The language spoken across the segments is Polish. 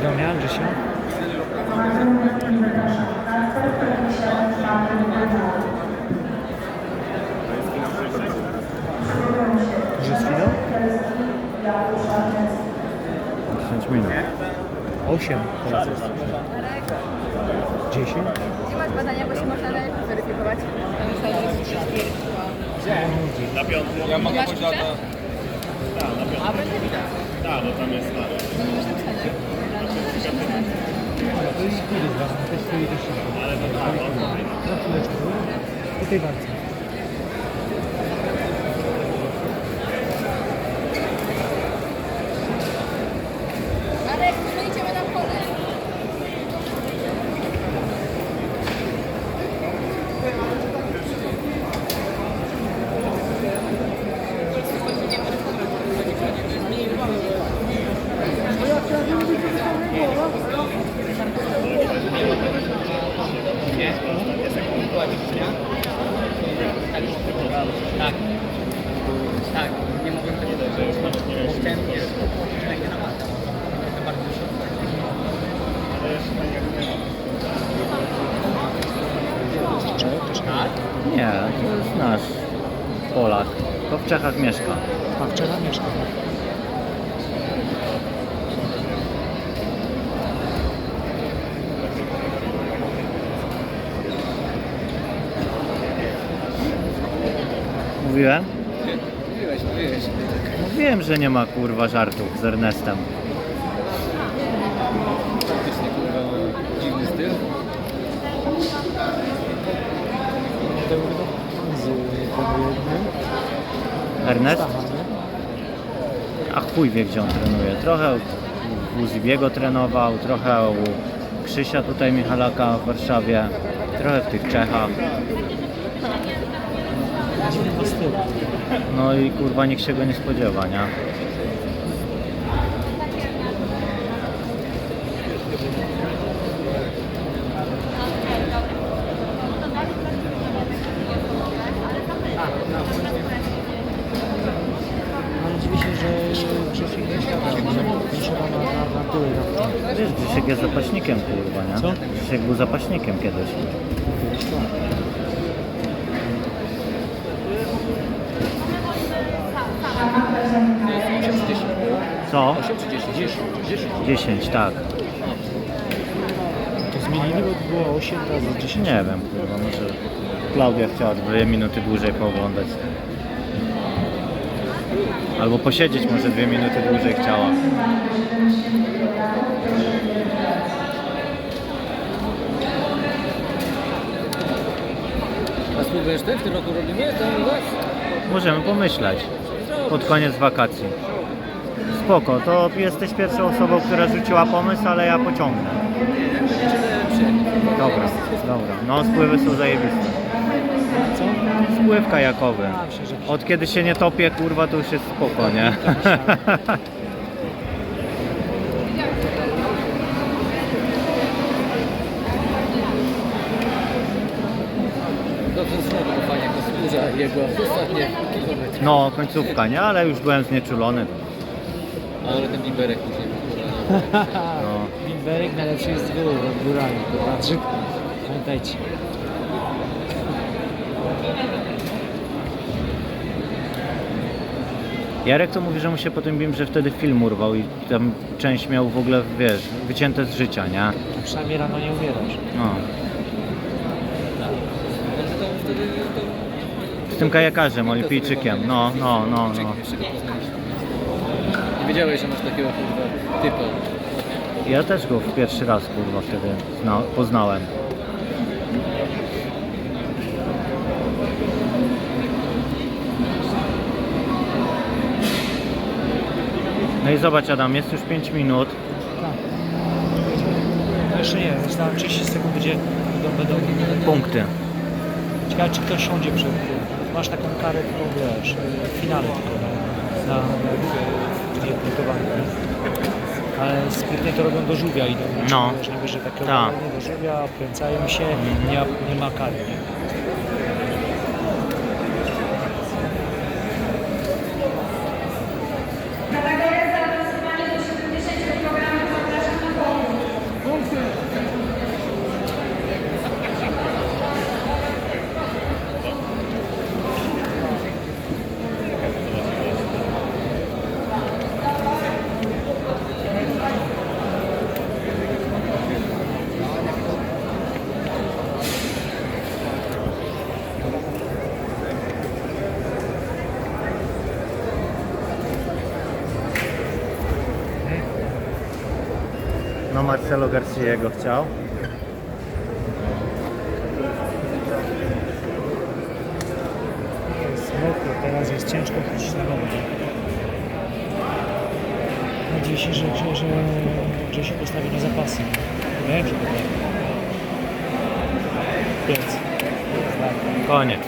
Świdomia, Grzesio? Że z finał? 10 minut. 8 teraz jest. 10? Nie masz badania, bo się można najlepiej zweryfikować. Ja mogę pójść na klucze? to. A będzie widać. Tak, bo tam jest stary. To nie masz napisane. No to jest chwili z was, to jest chwili też Ale to tak, Na chwileczkę. Po tej walce. Marek, my idziemy na pole. Nie mogłem tego Tak? Nie, to jest nasz Polak. To w Czechach mieszka. A w Czechach mieszka. Mówiłem? Mówiłeś, mówiłeś. Mówiłem, że nie ma kurwa żartów z Ernestem. Faktycznie, kurwa, dziwny styl. Ernest? Stacha, nie? A chuj wie gdzie on trenuje. Trochę u Zibiego trenował, trochę u Krzysia tutaj Michalaka w Warszawie, trochę w tych Czechach. No i kurwa nikt się go nie spodziewa, nie? Wiesz, Grzesiek jest zapaśnikiem kurwa, nie? Co? Grzesiek był zapaśnikiem kiedyś. Co? 10, tak. To zmienili, bo było 8 razy 10. Nie wiem, kurwa, może Klaudia chciała dwie minuty dłużej pooglądać. Albo posiedzieć może dwie minuty dłużej chciała. A spróbujesz ty w tym roku robimy? To was? Możemy pomyśleć. Pod koniec wakacji. Spoko, to jesteś pierwszą osobą, która rzuciła pomysł, ale ja pociągnę. Dobra, dobra. No spływy są zajebiste. Co? Spływ kajakowy. Od kiedy się nie topię, kurwa, to już jest spoko, nie? Dobrze znowu jego ostatnie kilometry. No, końcówka, nie? Ale już byłem znieczulony. Ale ten ma kurwa. No. Bimberek najlepszy jest z góry, nad górami, to nad Żydką. Pamiętajcie. Jarek to mówi, że mu się po tym bim, że wtedy film urwał i tam część miał w ogóle, wiesz, wycięte z życia, nie? A przynajmniej rano nie umierasz. No. To to... Z tym kajakarzem, olimpijczykiem. No, no, no, no. Jeszcze go poznaliśmy. Wiedziałeś, że masz takiego kurwa typa. Ja też go w pierwszy raz, kurwa, wtedy zna, poznałem. No i zobacz Adam, jest już 5 minut. Tak. No jeszcze nie, zostało 30 sekund, będzie, będą, będą, Punkty. Ciekawe, czy ktoś siądzie przed tym. Masz taką karę, którą wiesz, w finale tylko na, na, na punktowanie. Ale sprytnie to robią do żółwia idą. No. Czyli że takie Tak. obalenie do żółwia, kręcają się, nie, nie ma kary. Nie? No Marcelo Garciego chciał. Jest mokro, teraz jest ciężko chodzić na się, że, że, że, że się postawi na zapasy. Wiem, że potrafi. Więc. Koniec.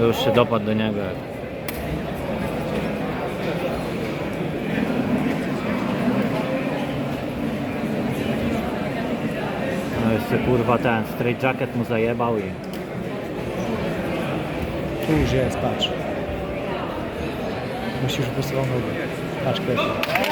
Już się dopadł do niego. Jeszcze kurwa ten straight jacket mu zajebał i Tu już jest, patrz. Musisz wyprostował nogę. Patrz, Kresiu.